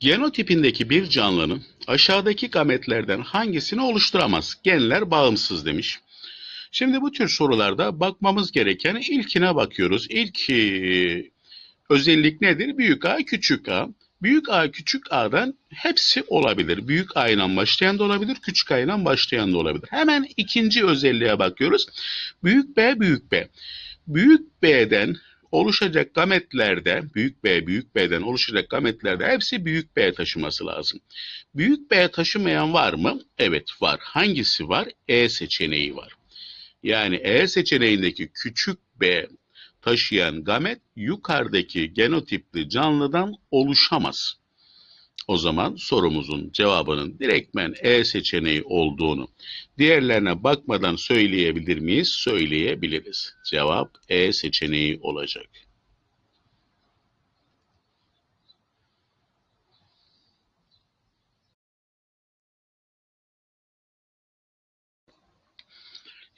Genotipindeki bir canlının aşağıdaki gametlerden hangisini oluşturamaz? Genler bağımsız demiş. Şimdi bu tür sorularda bakmamız gereken ilkine bakıyoruz. İlk e, özellik nedir? Büyük A, küçük A. Büyük A, küçük A'dan hepsi olabilir. Büyük A ile başlayan da olabilir, küçük A ile başlayan da olabilir. Hemen ikinci özelliğe bakıyoruz. Büyük B, büyük B. Büyük B'den oluşacak gametlerde, büyük B, büyük B'den oluşacak gametlerde hepsi büyük B taşıması lazım. Büyük B taşımayan var mı? Evet var. Hangisi var? E seçeneği var. Yani E seçeneğindeki küçük B taşıyan gamet yukarıdaki genotipli canlıdan oluşamaz. O zaman sorumuzun cevabının direktmen E seçeneği olduğunu diğerlerine bakmadan söyleyebilir miyiz? Söyleyebiliriz. Cevap E seçeneği olacak.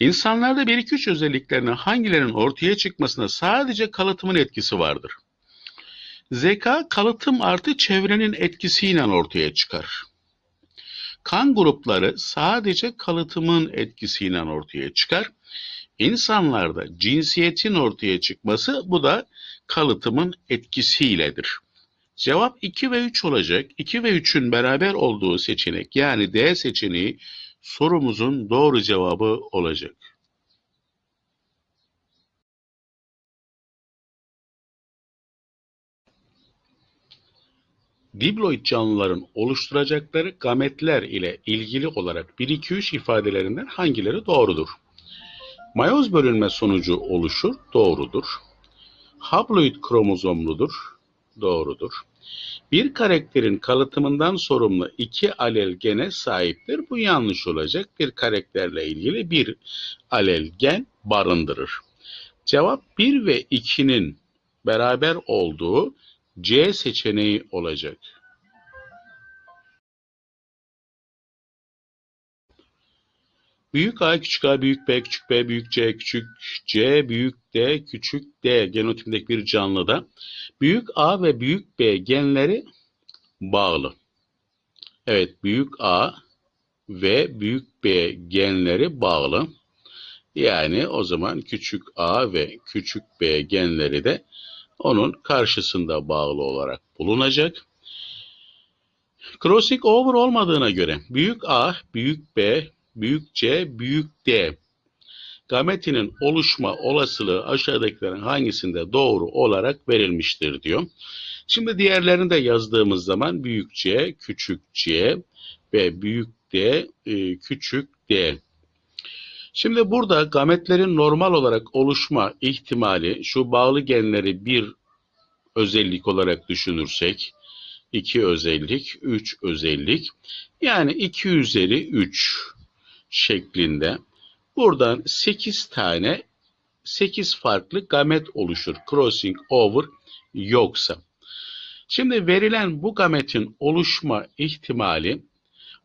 İnsanlarda 1-2-3 özelliklerinin hangilerinin ortaya çıkmasına sadece kalıtımın etkisi vardır. Zeka kalıtım artı çevrenin etkisiyle ortaya çıkar. Kan grupları sadece kalıtımın etkisiyle ortaya çıkar. İnsanlarda cinsiyetin ortaya çıkması bu da kalıtımın etkisiyledir. Cevap 2 ve 3 olacak. 2 ve 3'ün beraber olduğu seçenek yani D seçeneği sorumuzun doğru cevabı olacak. Diploid canlıların oluşturacakları gametler ile ilgili olarak 1-2-3 ifadelerinden hangileri doğrudur? Mayoz bölünme sonucu oluşur, doğrudur. Haploid kromozomludur, doğrudur. Bir karakterin kalıtımından sorumlu iki alel gene sahiptir. Bu yanlış olacak. Bir karakterle ilgili bir alel gen barındırır. Cevap 1 ve 2'nin beraber olduğu C seçeneği olacak. Büyük A, küçük A, büyük B, küçük B, büyük C, küçük C, büyük D, küçük D genotipindeki bir canlıda büyük A ve büyük B genleri bağlı. Evet, büyük A ve büyük B genleri bağlı. Yani o zaman küçük A ve küçük B genleri de onun karşısında bağlı olarak bulunacak. Crossing over olmadığına göre büyük A, büyük B, büyük C, büyük D gametinin oluşma olasılığı aşağıdakilerin hangisinde doğru olarak verilmiştir diyor. Şimdi diğerlerini de yazdığımız zaman büyük C, küçük C ve büyük D, e, küçük D. Şimdi burada gametlerin normal olarak oluşma ihtimali şu bağlı genleri bir özellik olarak düşünürsek 2 özellik, 3 özellik yani 2 üzeri 3 şeklinde buradan 8 tane 8 farklı gamet oluşur. Crossing over yoksa. Şimdi verilen bu gametin oluşma ihtimali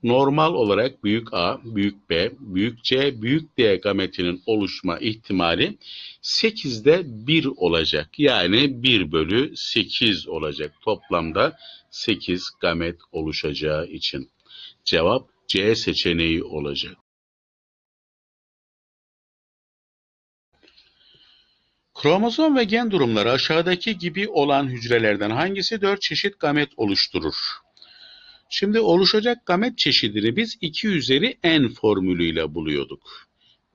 normal olarak büyük A, büyük B, büyük C, büyük D gametinin oluşma ihtimali 8'de 1 olacak. Yani 1 bölü 8 olacak. Toplamda 8 gamet oluşacağı için. Cevap C seçeneği olacak. Kromozom ve gen durumları aşağıdaki gibi olan hücrelerden hangisi 4 çeşit gamet oluşturur? Şimdi oluşacak gamet çeşidini biz 2 üzeri n formülüyle buluyorduk.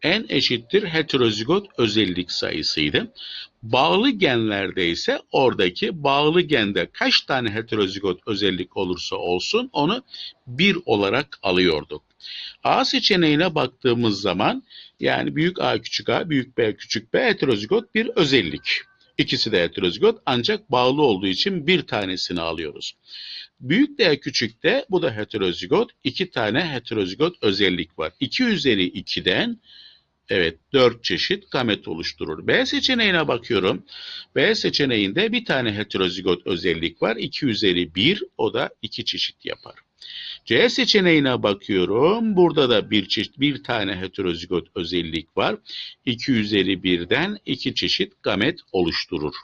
n eşittir heterozigot özellik sayısıydı. Bağlı genlerde ise oradaki bağlı gende kaç tane heterozigot özellik olursa olsun onu 1 olarak alıyorduk. A seçeneğine baktığımız zaman yani büyük A küçük A, büyük B küçük B heterozigot bir özellik. İkisi de heterozigot ancak bağlı olduğu için bir tanesini alıyoruz. Büyük D küçük D bu da heterozigot. İki tane heterozigot özellik var. 2 üzeri 2'den evet 4 çeşit gamet oluşturur. B seçeneğine bakıyorum. B seçeneğinde bir tane heterozigot özellik var. 2 üzeri 1 o da 2 çeşit yapar. C seçeneğine bakıyorum. Burada da bir çeşit bir tane heterozigot özellik var. 2 üzeri 1'den 2 çeşit gamet oluşturur.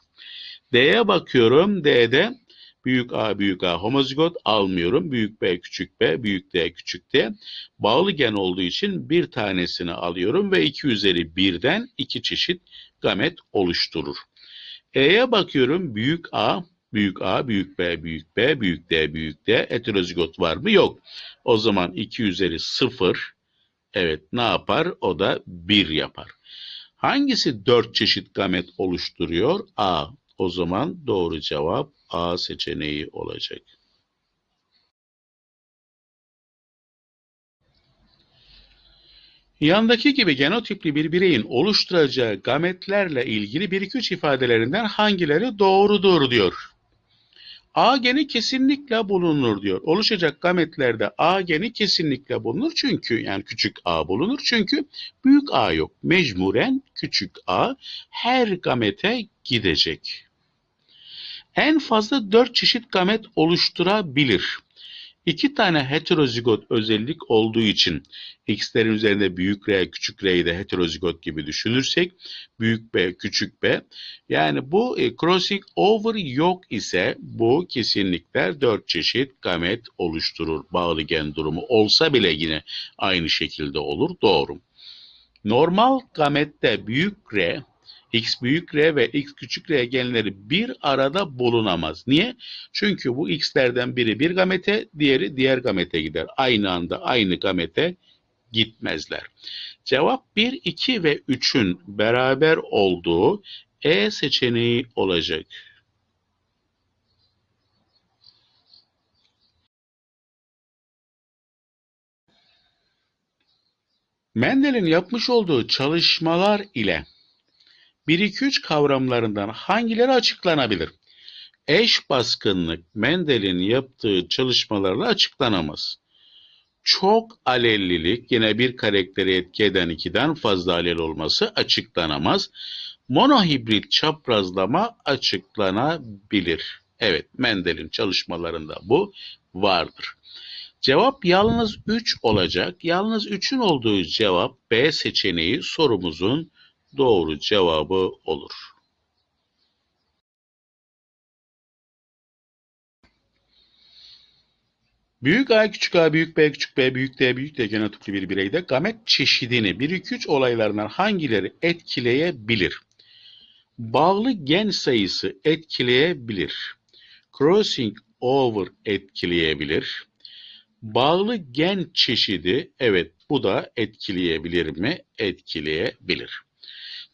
D'ye bakıyorum. D'de Büyük A, büyük A homozigot almıyorum. Büyük B, küçük B, büyük D, küçük D. Bağlı gen olduğu için bir tanesini alıyorum ve 2 üzeri 1'den iki çeşit gamet oluşturur. E'ye bakıyorum. Büyük A, büyük A, büyük B, büyük B, büyük D, büyük D. Heterozigot var mı? Yok. O zaman 2 üzeri 0 evet ne yapar? O da 1 yapar. Hangisi 4 çeşit gamet oluşturuyor? A. O zaman doğru cevap A seçeneği olacak. Yandaki gibi genotipli bir bireyin oluşturacağı gametlerle ilgili 1-2-3 ifadelerinden hangileri doğrudur diyor. A geni kesinlikle bulunur diyor. Oluşacak gametlerde A geni kesinlikle bulunur çünkü yani küçük A bulunur çünkü büyük A yok. Mecburen küçük A her gamete gidecek. En fazla 4 çeşit gamet oluşturabilir. İki tane heterozigot özellik olduğu için x'lerin üzerinde büyük R, küçük R'yi de heterozigot gibi düşünürsek büyük B, küçük B yani bu e, crossing over yok ise bu kesinlikle 4 çeşit gamet oluşturur. Bağlı gen durumu olsa bile yine aynı şekilde olur. Doğru. Normal gamette büyük R x büyük R ve x küçük R genleri bir arada bulunamaz. Niye? Çünkü bu x'lerden biri bir gamete, diğeri diğer gamete gider. Aynı anda aynı gamete gitmezler. Cevap 1, 2 ve 3'ün beraber olduğu E seçeneği olacak. Mendel'in yapmış olduğu çalışmalar ile 1-2-3 kavramlarından hangileri açıklanabilir? Eş baskınlık Mendel'in yaptığı çalışmalarla açıklanamaz. Çok alellilik yine bir karakteri etki eden ikiden fazla alel olması açıklanamaz. Monohibrit çaprazlama açıklanabilir. Evet Mendel'in çalışmalarında bu vardır. Cevap yalnız 3 olacak. Yalnız 3'ün olduğu cevap B seçeneği sorumuzun doğru cevabı olur. Büyük A, küçük A, büyük B, küçük B, büyük D, büyük D genotipli bir bireyde gamet çeşidini 1-2-3 olaylarından hangileri etkileyebilir? Bağlı gen sayısı etkileyebilir. Crossing over etkileyebilir. Bağlı gen çeşidi evet bu da etkileyebilir mi? Etkileyebilir.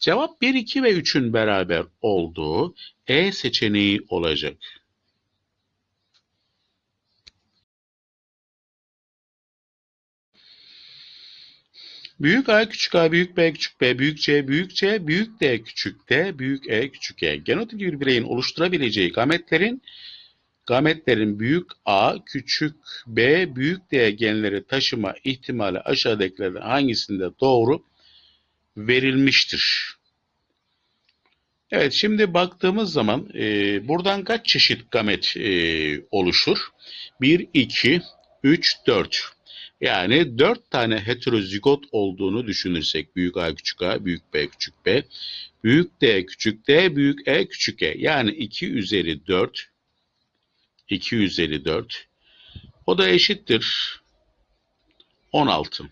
Cevap 1, 2 ve 3'ün beraber olduğu E seçeneği olacak. Büyük A, küçük A, büyük B, küçük B, büyük C, büyük C, büyük D, küçük D, büyük E, küçük E. Genotip bir bireyin oluşturabileceği gametlerin gametlerin büyük A, küçük B, büyük D genleri taşıma ihtimali aşağıdakilerden hangisinde doğru verilmiştir? Evet şimdi baktığımız zaman e, buradan kaç çeşit gamet e, oluşur? 1, 2, 3, 4. Yani 4 tane heterozigot olduğunu düşünürsek büyük A küçük A, büyük B küçük B, büyük D küçük D, büyük E küçük E. Yani 2 üzeri 4, 2 üzeri 4. O da eşittir 16.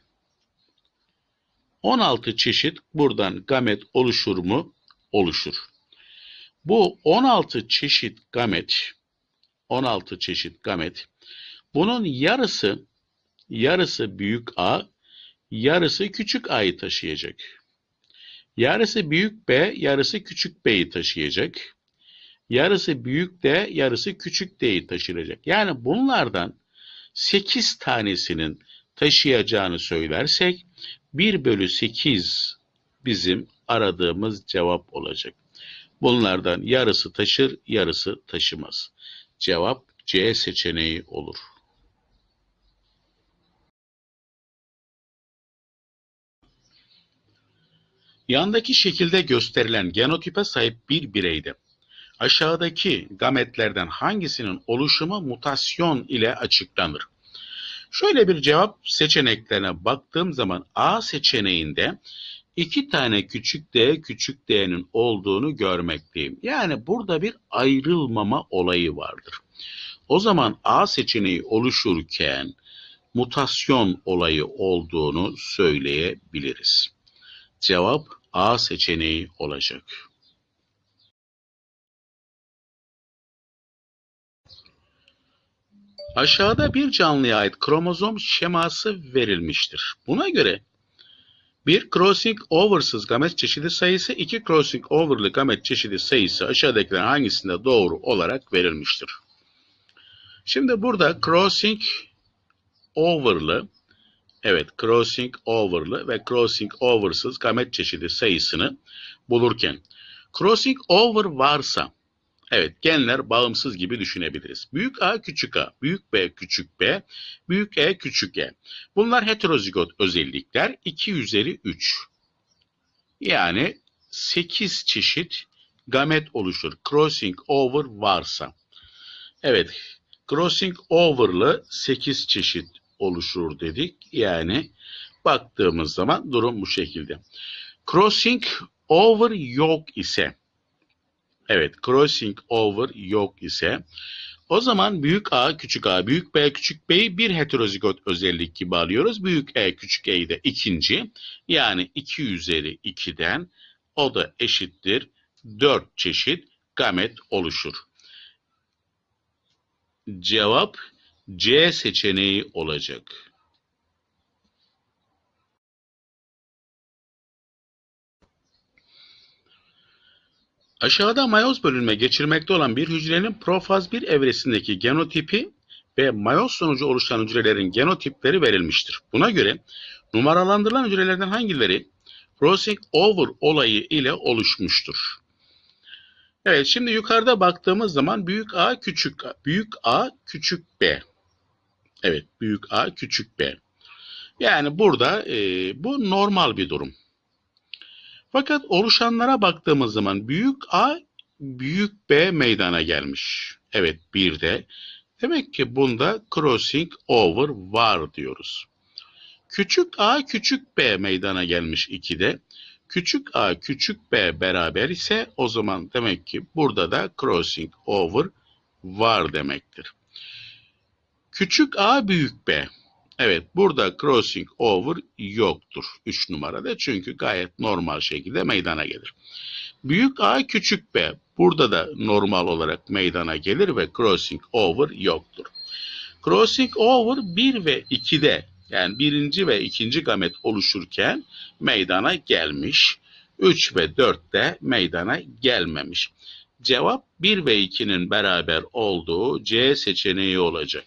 16 çeşit buradan gamet oluşur mu? Oluşur. Bu 16 çeşit gamet 16 çeşit gamet bunun yarısı yarısı büyük A, yarısı küçük A'yı taşıyacak. Yarısı büyük B, yarısı küçük B'yi taşıyacak. Yarısı büyük D, yarısı küçük D'yi taşıyacak. Yani bunlardan 8 tanesinin taşıyacağını söylersek 1 bölü 8 bizim aradığımız cevap olacak. Bunlardan yarısı taşır, yarısı taşımaz. Cevap C seçeneği olur. Yandaki şekilde gösterilen genotipe sahip bir bireyde aşağıdaki gametlerden hangisinin oluşumu mutasyon ile açıklanır? Şöyle bir cevap seçeneklerine baktığım zaman A seçeneğinde iki tane küçük d küçük d'nin olduğunu görmekteyim. Yani burada bir ayrılmama olayı vardır. O zaman A seçeneği oluşurken mutasyon olayı olduğunu söyleyebiliriz. Cevap A seçeneği olacak. Aşağıda bir canlıya ait kromozom şeması verilmiştir. Buna göre bir crossing oversız gamet çeşidi sayısı, iki crossing overlı gamet çeşidi sayısı aşağıdakilerin hangisinde doğru olarak verilmiştir? Şimdi burada crossing overlı, evet crossing overlı ve crossing oversız gamet çeşidi sayısını bulurken crossing over varsa Evet, genler bağımsız gibi düşünebiliriz. Büyük A, küçük a, büyük B, küçük b, büyük E, küçük e. Bunlar heterozigot özellikler. 2 üzeri 3. Yani 8 çeşit gamet oluşur. Crossing over varsa. Evet, crossing over'lı 8 çeşit oluşur dedik. Yani baktığımız zaman durum bu şekilde. Crossing over yok ise Evet, crossing over yok ise o zaman büyük A, küçük A, büyük B, küçük B'yi bir heterozigot özellik gibi alıyoruz. Büyük E, küçük E'yi de ikinci. Yani 2 üzeri 2'den o da eşittir 4 çeşit gamet oluşur. Cevap C seçeneği olacak. Aşağıda mayoz bölünme geçirmekte olan bir hücrenin profaz bir evresindeki genotipi ve mayoz sonucu oluşan hücrelerin genotipleri verilmiştir. Buna göre numaralandırılan hücrelerden hangileri crossing over olayı ile oluşmuştur? Evet şimdi yukarıda baktığımız zaman büyük A küçük A, büyük A küçük B. Evet büyük A küçük B. Yani burada e, bu normal bir durum. Fakat oluşanlara baktığımız zaman büyük A büyük B meydana gelmiş. Evet bir de. Demek ki bunda crossing over var diyoruz. Küçük A küçük B meydana gelmiş 2'de. Küçük A küçük B beraber ise o zaman demek ki burada da crossing over var demektir. Küçük A büyük B. Evet burada crossing over yoktur 3 numarada çünkü gayet normal şekilde meydana gelir. Büyük A küçük B burada da normal olarak meydana gelir ve crossing over yoktur. Crossing over 1 ve 2'de yani birinci ve ikinci gamet oluşurken meydana gelmiş. 3 ve 4'te meydana gelmemiş. Cevap 1 ve 2'nin beraber olduğu C seçeneği olacak.